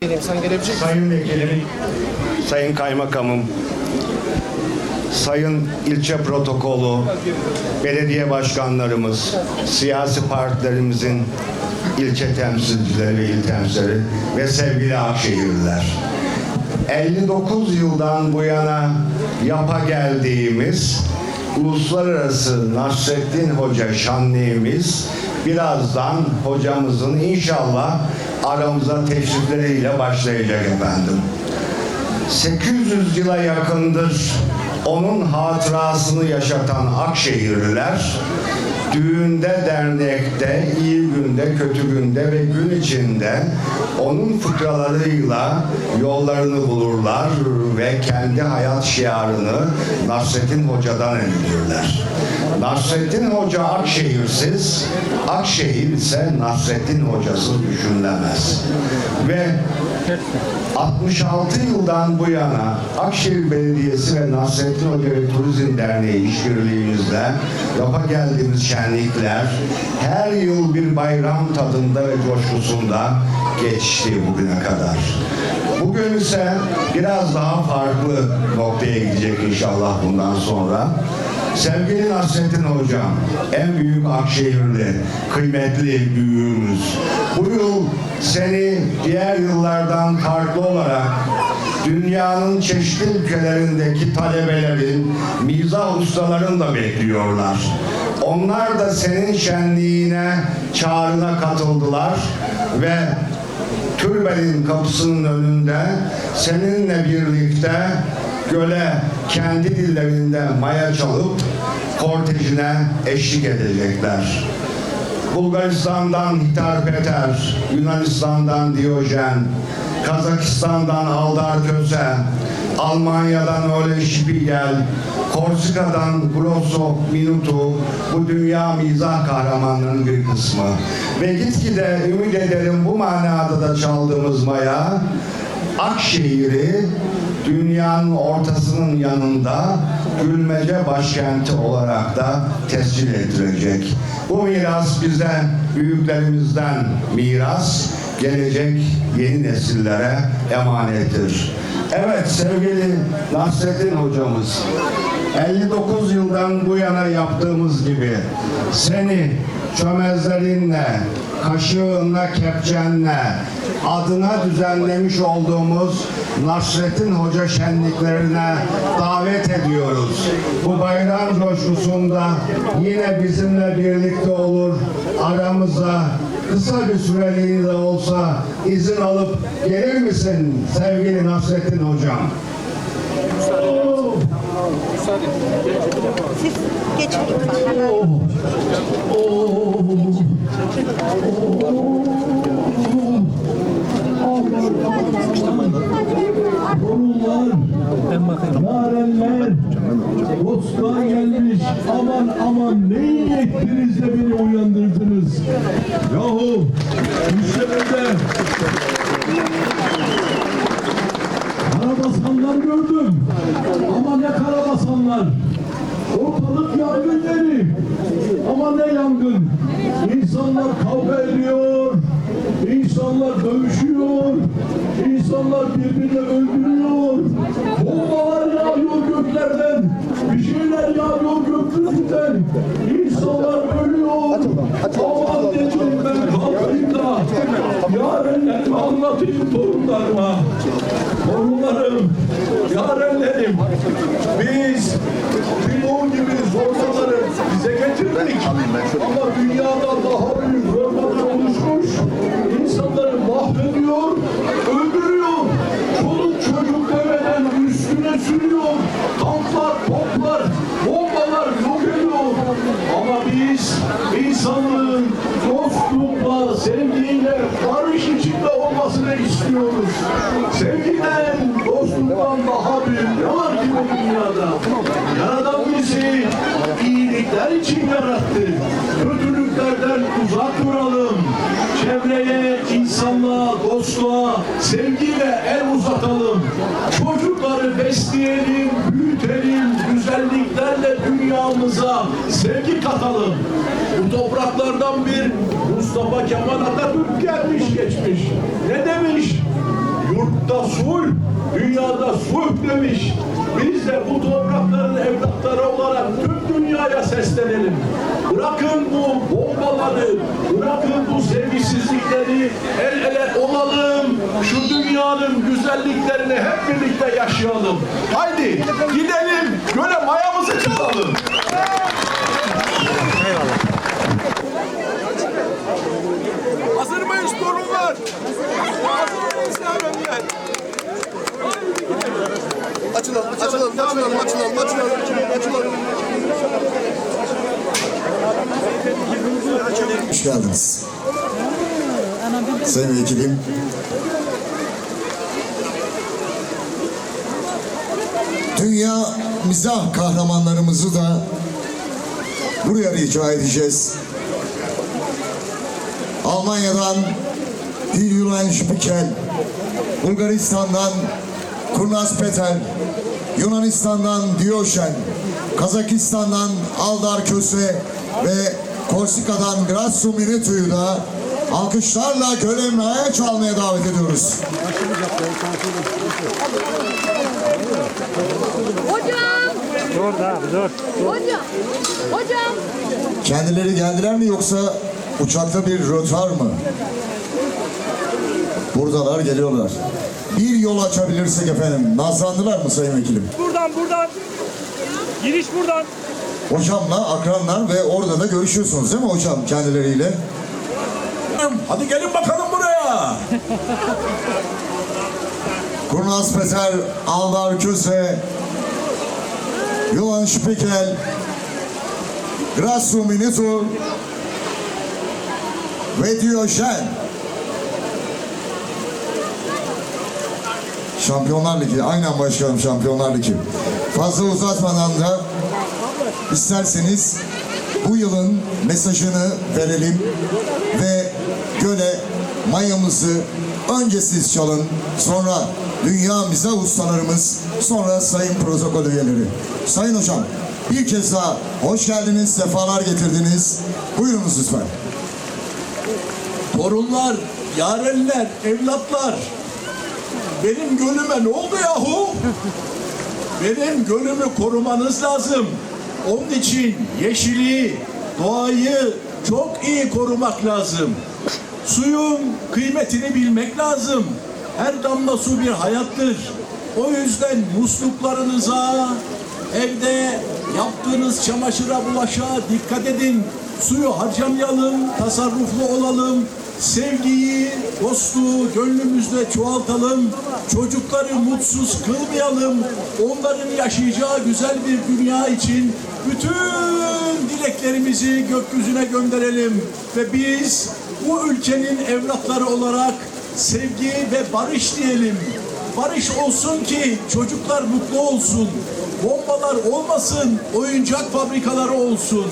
Sen gelebilecek? Sayın Vekilim, Sayın Kaymakamım, Sayın ilçe protokolü, belediye başkanlarımız, siyasi partilerimizin ilçe temsilcileri ve il temsilcileri ve sevgili Akşehirliler. 59 yıldan bu yana yapa geldiğimiz Uluslararası Nasrettin Hoca şanlığımız birazdan hocamızın inşallah aramıza teşrifleriyle başlayacak efendim. 800 yıla yakındır onun hatırasını yaşatan Akşehirliler düğünde, dernekte, iyi günde, kötü günde ve gün içinde onun fıkralarıyla yollarını bulurlar ve kendi hayat şiarını Nasrettin Hoca'dan edinirler. Nasrettin Hoca Akşehirsiz, Akşehir ise Nasrettin Hocasız düşünülemez. Ve 66 yıldan bu yana Akşehir Belediyesi ve Nasrettin Hoca ve Turizm Derneği işbirliğimizle yapa geldiğimiz şenlikler her yıl bir bayram tadında ve coşkusunda geçti bugüne kadar. Bugün ise biraz daha farklı noktaya gidecek inşallah bundan sonra. Sevgili Nasrettin Hocam, en büyük Akşehirli, kıymetli büyüğümüz. Bu yıl seni diğer yıllardan farklı olarak dünyanın çeşitli ülkelerindeki talebelerin, mizah ustaların da bekliyorlar. Onlar da senin şenliğine, çağrına katıldılar ve türbenin kapısının önünde seninle birlikte göle kendi dillerinde maya çalıp kortejine eşlik edecekler. Bulgaristan'dan Hitar Peter, Yunanistan'dan Diyojen, Kazakistan'dan Aldar Köse, Almanya'dan Ole Spiegel, Korsika'dan Grosso Minutu, bu dünya mizah kahramanlarının bir kısmı. Ve gitgide ümit ederim bu manada da çaldığımız maya, Akşehir'i dünyanın ortasının yanında gülmece başkenti olarak da tescil ettirecek. Bu miras bize büyüklerimizden miras, gelecek yeni nesillere emanettir. Evet sevgili Nasrettin hocamız, 59 yıldan bu yana yaptığımız gibi seni çömezlerinle, kaşığınla, kepçenle adına düzenlemiş olduğumuz Nasrettin Hoca şenliklerine davet ediyoruz. Bu bayram coşkusunda yine bizimle birlikte olur, aramıza kısa bir süreliğine de olsa izin alıp gelir misin sevgili Nasrettin Hocam? Siz geçin lütfen. Yarenler, dostlar gelmiş. Aman aman ne iyi ettiniz beni uyandırdınız. Yahu müşteride karabasanlar gördüm. Ama ne karabasanlar. Ortalık yangın yeri. Ama ne yangın. İnsanlar kavga ediyor. İnsanlar dövüşüyor. İnsanlar birbirini öldürüyor. Bombalar yağıyor göklerden. Bir şeyler yağıyor gökyüzünden. İnsanlar ölüyor. Aman dedim ben kalkayım da. Yarenlerimi anlatayım torunlarıma. Torunlarım, yarenlerim. Biz Firavun gibi zorbaları bize getirdik. Ama dünyada daha büyük zorbalar oluşmuş. İnsanları mahvediyor, sürüyor. Tanklar, toplar, bombalar yok ediyor. Ama biz insanlığın dostlukla, sevgiyle, barış içinde olmasını istiyoruz. Sevgiden, dostluktan daha büyük ne var ki bu dünyada? Yaradan bizi iyilikler için yarattı. Kötülüklerden uzak duralım. Çevreye, insanlığa, dostluğa, sevgiyle el uzatalım. Bunları besleyelim, büyütelim, güzelliklerle dünyamıza sevgi katalım. Bu topraklardan bir Mustafa Kemal Atatürk gelmiş geçmiş. Ne demiş? Yurtta sulh, görmemiş. Biz de bu toprakların evlatları olarak tüm dünyaya seslenelim. Bırakın bu bombaları, bırakın bu sevgisizlikleri, el ele olalım. Şu dünyanın güzelliklerini hep birlikte yaşayalım. Haydi gidelim, göle mayamızı çalalım. Hazır mıyız torunlar? Hazır mıyız yavrular? Açılalım, açılalım, açılalım, açılalım, açılalım, açılalım. Hoş geldiniz. Sayın Vekilim. Dünya mizah kahramanlarımızı da buraya rica edeceğiz. Almanya'dan Hiljulen Spikel, Bulgaristan'dan Kurnaz Petel, Yunanistan'dan Diyoşen, Kazakistan'dan Aldar Köse ve Korsika'dan Grasso Minetu'yu da alkışlarla gölemeye çalmaya davet ediyoruz. Hocam! Dur abi dur. Hocam! Hocam! Kendileri geldiler mi yoksa uçakta bir rötar mı? Buradalar, geliyorlar. Bir yol açabilirsek efendim. Nazlandılar mı Sayın Vekilim? Buradan buradan. Giriş buradan. Hocamla, akranlar ve orada da görüşüyorsunuz değil mi hocam kendileriyle? Hadi gelin bakalım buraya. Kurnaz Peter, Aldar Köse, Johan Spikel, Grasso Minitur ve Diyojen. Şampiyonlar Ligi, aynen başkanım Şampiyonlar Ligi. Fazla uzatmadan da isterseniz bu yılın mesajını verelim ve göle mayamızı önce siz çalın, sonra dünya mizah ustalarımız, sonra sayın protokol üyeleri. Sayın hocam, bir kez daha hoş geldiniz, sefalar getirdiniz. Buyurunuz lütfen. Torunlar, yarenler, evlatlar. Benim gönlüme ne oldu yahu? Benim gönlümü korumanız lazım. Onun için yeşili, doğayı çok iyi korumak lazım. Suyun kıymetini bilmek lazım. Her damla su bir hayattır. O yüzden musluklarınıza, evde yaptığınız çamaşıra, bulaşığa dikkat edin. Suyu harcamayalım, tasarruflu olalım. Sevgiyi, dostluğu gönlümüzde çoğaltalım. Çocukları mutsuz kılmayalım. Onların yaşayacağı güzel bir dünya için bütün dileklerimizi gökyüzüne gönderelim. Ve biz bu ülkenin evlatları olarak sevgi ve barış diyelim. Barış olsun ki çocuklar mutlu olsun. Bombalar olmasın, oyuncak fabrikaları olsun.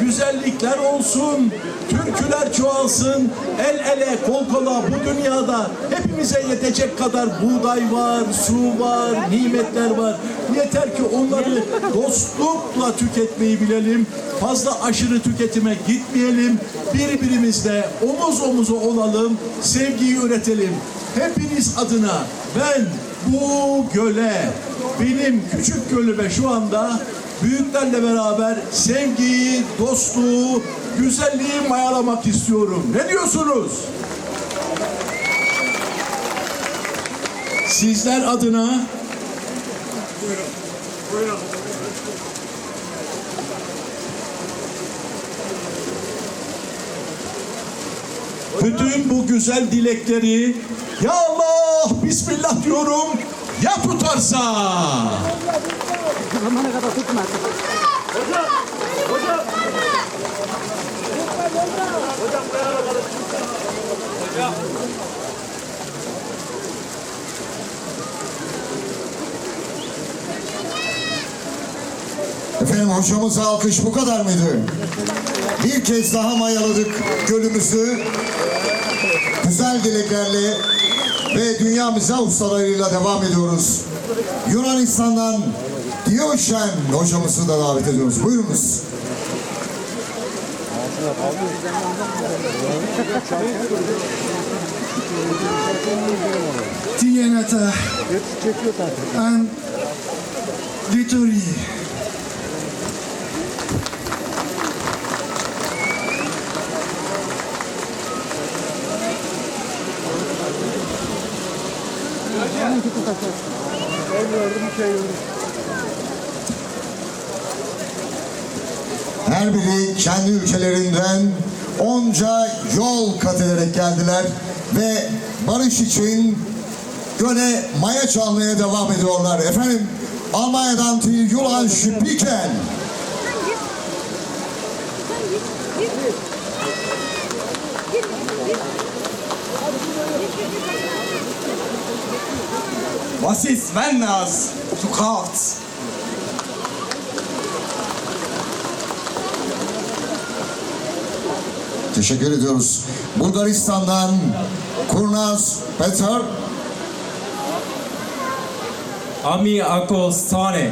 Güzellikler olsun, türküler çoğalsın. El ele, kol kola bu dünyada hepimize yetecek kadar buğday var, su var, nimetler var. Yeter ki onları dostlukla tüketmeyi bilelim. Fazla aşırı tüketime gitmeyelim. Birbirimizle omuz omuza olalım, sevgiyi üretelim. Hepiniz adına ben bu göle, benim küçük gölüme şu anda büyüklerle beraber sevgiyi, dostluğu, güzelliği mayalamak istiyorum. Ne diyorsunuz? Sizler adına bütün bu güzel dilekleri ya Allah Bismillah diyorum ya tutarsa. Zamana kadar tutmaz. Efendim hocamıza alkış bu kadar mıydı? Bir kez daha mayaladık gölümüzü. Güzel dileklerle ve dünya mizah ustalarıyla devam ediyoruz. Yunanistan'dan Diyoşen hocamızı da davet ediyoruz. Buyurunuz. Tienata and Vittori. Her biri kendi ülkelerinden onca yol kat ederek geldiler ve barış için göle maya çalmaya devam ediyorlar. Efendim Almanya'dan Til Yulan Spiken. Was ist, wenn es zu kurz? Teşekkür ediyoruz. Bulgaristan'dan Kurnaz Petar. Ami ako stane.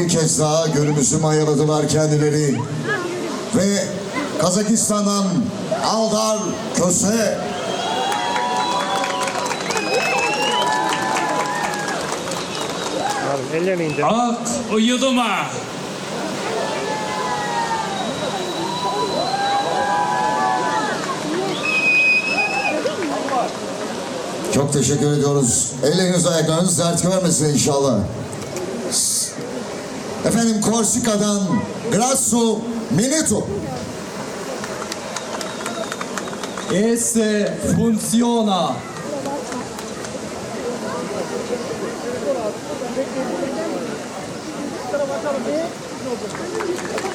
Bir kez daha gönlümüzü mayaladılar kendileri. Ve Kazakistan'dan Aldar Köse. Abi ellemeyin de. Ak uyuduma. Çok teşekkür ediyoruz. Elleriniz ayaklarınız dert görmesin inşallah. Efendim Korsika'dan Grasso Mineto. Esse funciona.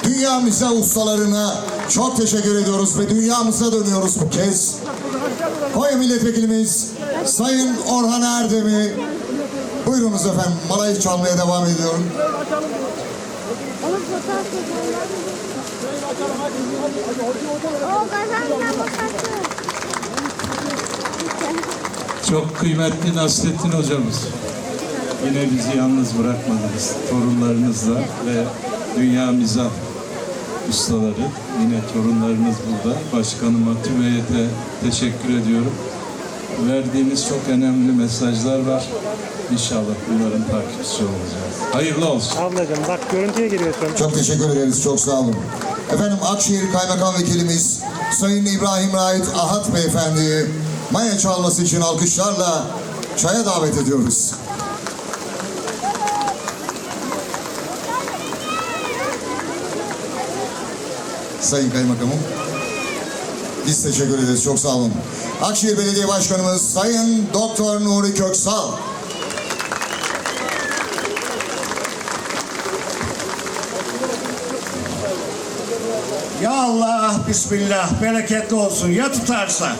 Dünyamıza ustalarına çok teşekkür ediyoruz ve dünyamıza dönüyoruz bu kez. Konya Milletvekilimiz Sayın Orhan Erdem'i buyurunuz efendim malayı çalmaya devam ediyorum. Çok kıymetli Nasrettin hocamız. Yine bizi yalnız bırakmadınız. Torunlarınızla ve dünya mizah ustaları. Yine torunlarınız burada. Başkanıma, tüm heyete teşekkür ediyorum. Verdiğiniz çok önemli mesajlar var. İnşallah bunların takipçisi olacağız. Hayırlı olsun. Ablacığım bak görüntüye giriyorsun. Çok teşekkür ederiz, çok sağ olun. Efendim Akşehir Kaymakam Vekilimiz Sayın İbrahim Raid Ahat Beyefendi'yi maya çalması için alkışlarla çaya davet ediyoruz. Sayın Kaymakamım. Biz teşekkür ederiz. Çok sağ olun. Akşehir Belediye Başkanımız Sayın Doktor Nuri Köksal. Ya Allah, Bismillah, bereketli olsun. Ya tutarsa?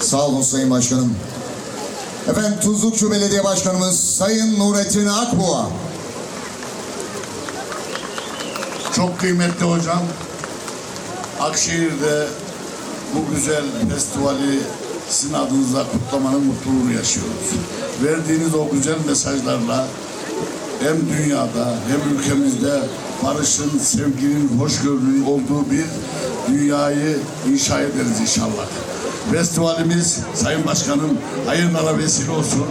Sağ olun Sayın Başkanım. Efendim Tuzlukçu Belediye Başkanımız Sayın Nurettin Akbuğa. Çok kıymetli hocam. Akşehir'de bu güzel festivali sizin adınıza kutlamanın mutluluğunu yaşıyoruz. Verdiğiniz o güzel mesajlarla hem dünyada hem ülkemizde barışın, sevginin, hoşgörünün olduğu bir dünyayı inşa ederiz inşallah. Festivalimiz Sayın Başkanım hayırlara vesile olsun.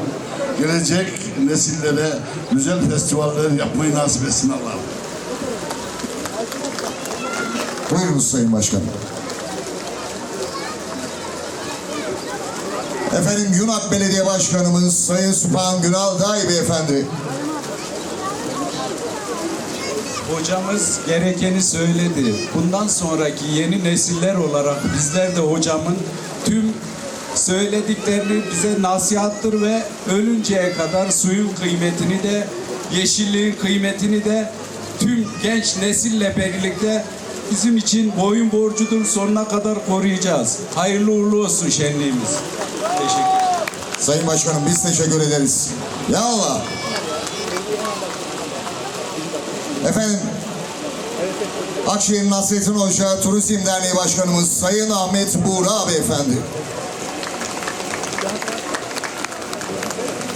Gelecek nesillere güzel festivaller yapmayı nasip etsin Allah'ım. Buyurunuz Sayın Başkanım. Efendim Yunak Belediye Başkanımız Sayın Sübhan Günal Day Beyefendi. Hocamız gerekeni söyledi. Bundan sonraki yeni nesiller olarak bizler de hocamın tüm söylediklerini bize nasihattır ve ölünceye kadar suyun kıymetini de yeşilliğin kıymetini de tüm genç nesille birlikte bizim için boyun borcudur sonuna kadar koruyacağız. Hayırlı uğurlu olsun şenliğimiz. Teşekkür Sayın Başkanım biz teşekkür ederiz. Ya Allah. Efendim Akşehir Nasrettin Hoca Turizm Derneği Başkanımız Sayın Ahmet Buğra Beyefendi.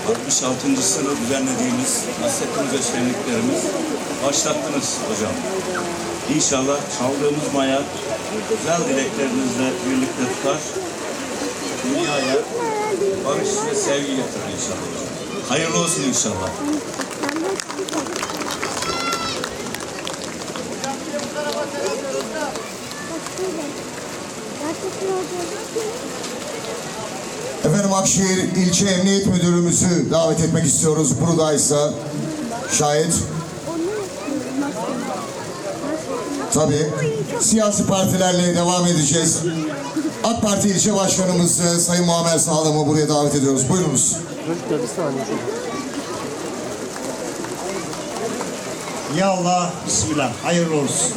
66.sını düzenlediğimiz Nasrettin Hoca şenliklerimiz başlattınız hocam. İnşallah çaldığımız maya güzel dileklerinizle birlikte tutar. Dünyaya barış ve sevgi getirir inşallah. Hayırlı olsun inşallah. Efendim Akşehir İlçe Emniyet Müdürümüzü davet etmek istiyoruz. Buradaysa şayet tabii siyasi partilerle devam edeceğiz. AK Parti İlçe Başkanımız e, Sayın Muammer Sağlam'ı buraya davet ediyoruz. Buyurunuz. Ya Allah, Bismillah, hayırlı olsun.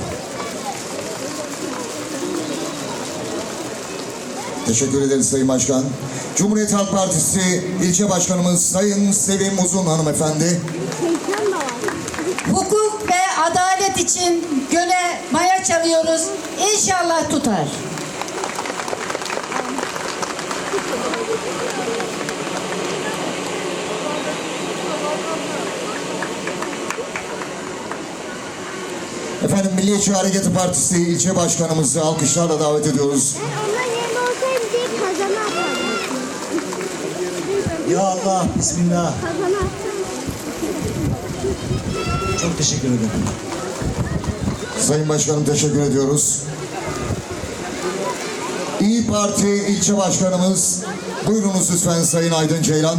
Teşekkür ederiz Sayın Başkan. Cumhuriyet Halk Partisi İlçe Başkanımız Sayın Sevim Uzun Hanımefendi. Hukuk ve adalet için göle maya çalıyoruz. İnşallah tutar. Efendim Milliyetçi Hareketi Partisi İlçe Başkanımızı alkışlarla davet ediyoruz. Atardım. Ya Allah, Bismillah. Çok teşekkür ederim. Sayın Başkanım teşekkür ediyoruz. İyi Parti İlçe Başkanımız buyurunuz lütfen Sayın Aydın Ceylan.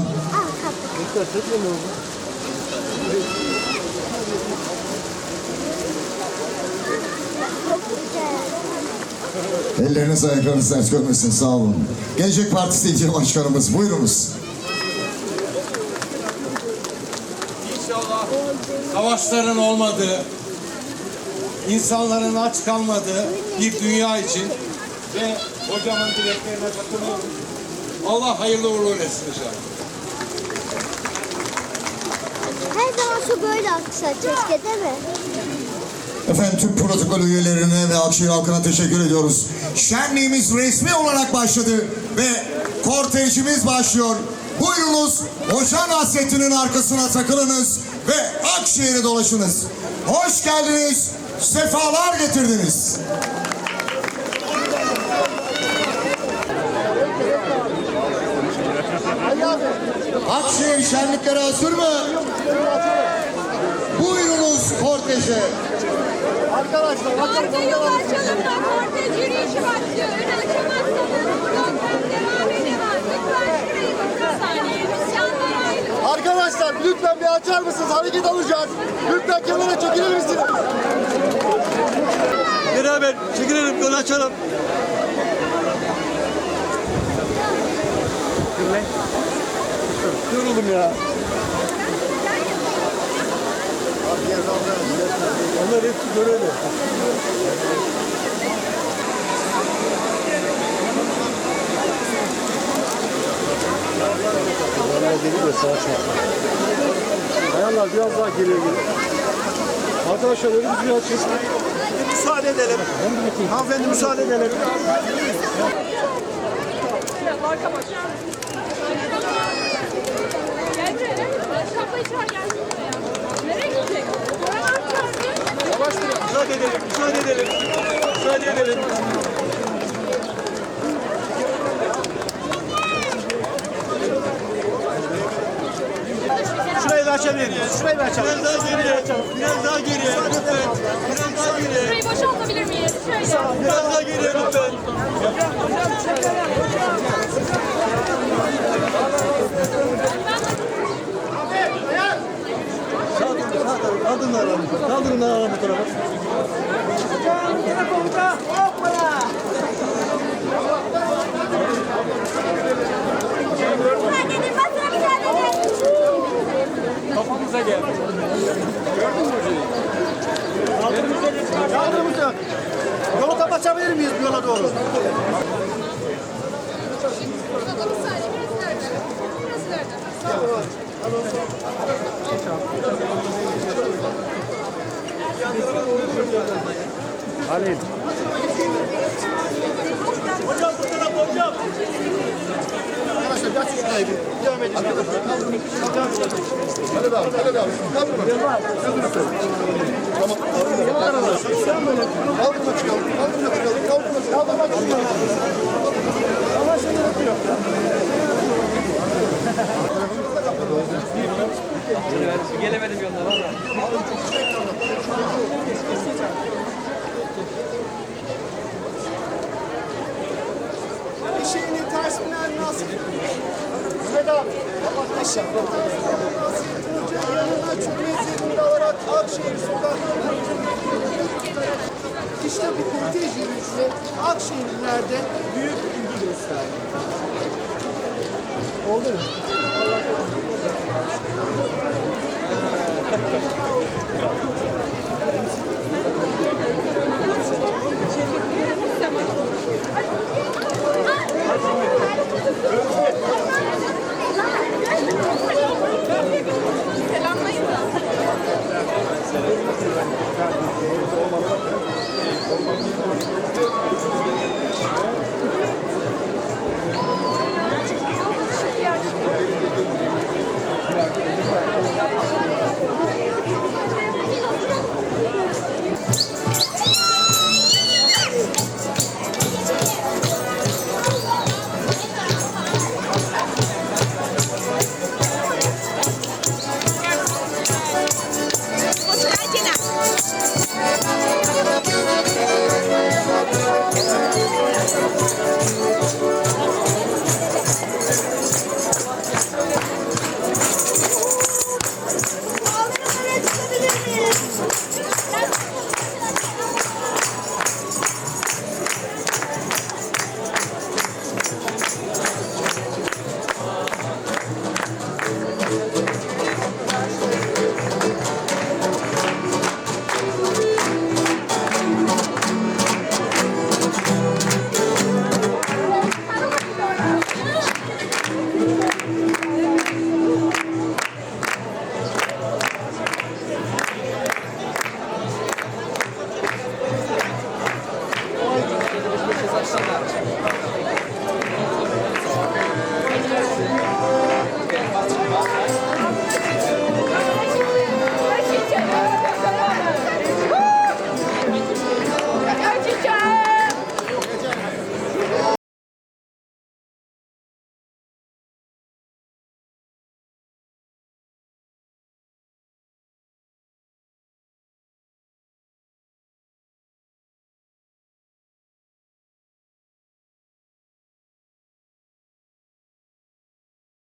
Elleriniz ayaklarınız ters görmesin sağ olun. Gelecek Partisi İlçe Başkanımız buyurunuz. İnşallah savaşların olmadığı, insanların aç kalmadığı bir dünya için ve hocamın dileklerine katılıyorum. Allah hayırlı uğurlu etsin inşallah. Her zaman şu böyle aksa keşke değil mi? Efendim tüm protokol üyelerine ve Akşehir halkına teşekkür ediyoruz. Şenliğimiz resmi olarak başladı ve kortejimiz başlıyor. Buyurunuz Hoca Nasrettin'in arkasına takılınız ve Akşehir'e dolaşınız. Hoş geldiniz, sefalar getirdiniz. Akşehir şenlikleri hazır mı? Buyurunuz korteje. Arka yolu açalım da kortej yürüyüşü başlıyor. Önü açamazsanız program devam edemez. Lütfen şurayı. Arkadaşlar lütfen bir açar mısınız? Hareket alacağız. Lütfen kenara çekilir misiniz? Beraber çekilelim, yolu açalım. Yoruldum ya. Onlar hepsi görevli. Onlar geliyor da sağa çarptı. Bayanlar biraz daha geriye gelin. Arkadaşlar önümüzü açın. Edelim. Hanımefendi müsaade edelim. Müsaade edelim. Müsaade edelim. Müsaade edelim. Açabilir miyiz? Şurayı da açalım. Biraz daha geriye. Biraz daha geriye. Lütfen. Biraz daha geriye. Şurayı boşaltabilir miyiz? Şöyle. Biraz daha geriye lütfen. Kaldırın alalım. Kaldırın alalım bu tarafa. Müsaade edin, basına müsaade edin. Kafamıza geldi. Gördün mü hocayı? Kaldırın Yolu kapatabilir miyiz bu yola doğru? Bir saniye. Burası nerede? Burası nerede? Sağ ol. Halil. Hocam bu tarafa hocam. Arkadaşlar kaç şurayı bir devam edin. Abi. Sen böyle kaldırma çıkalım,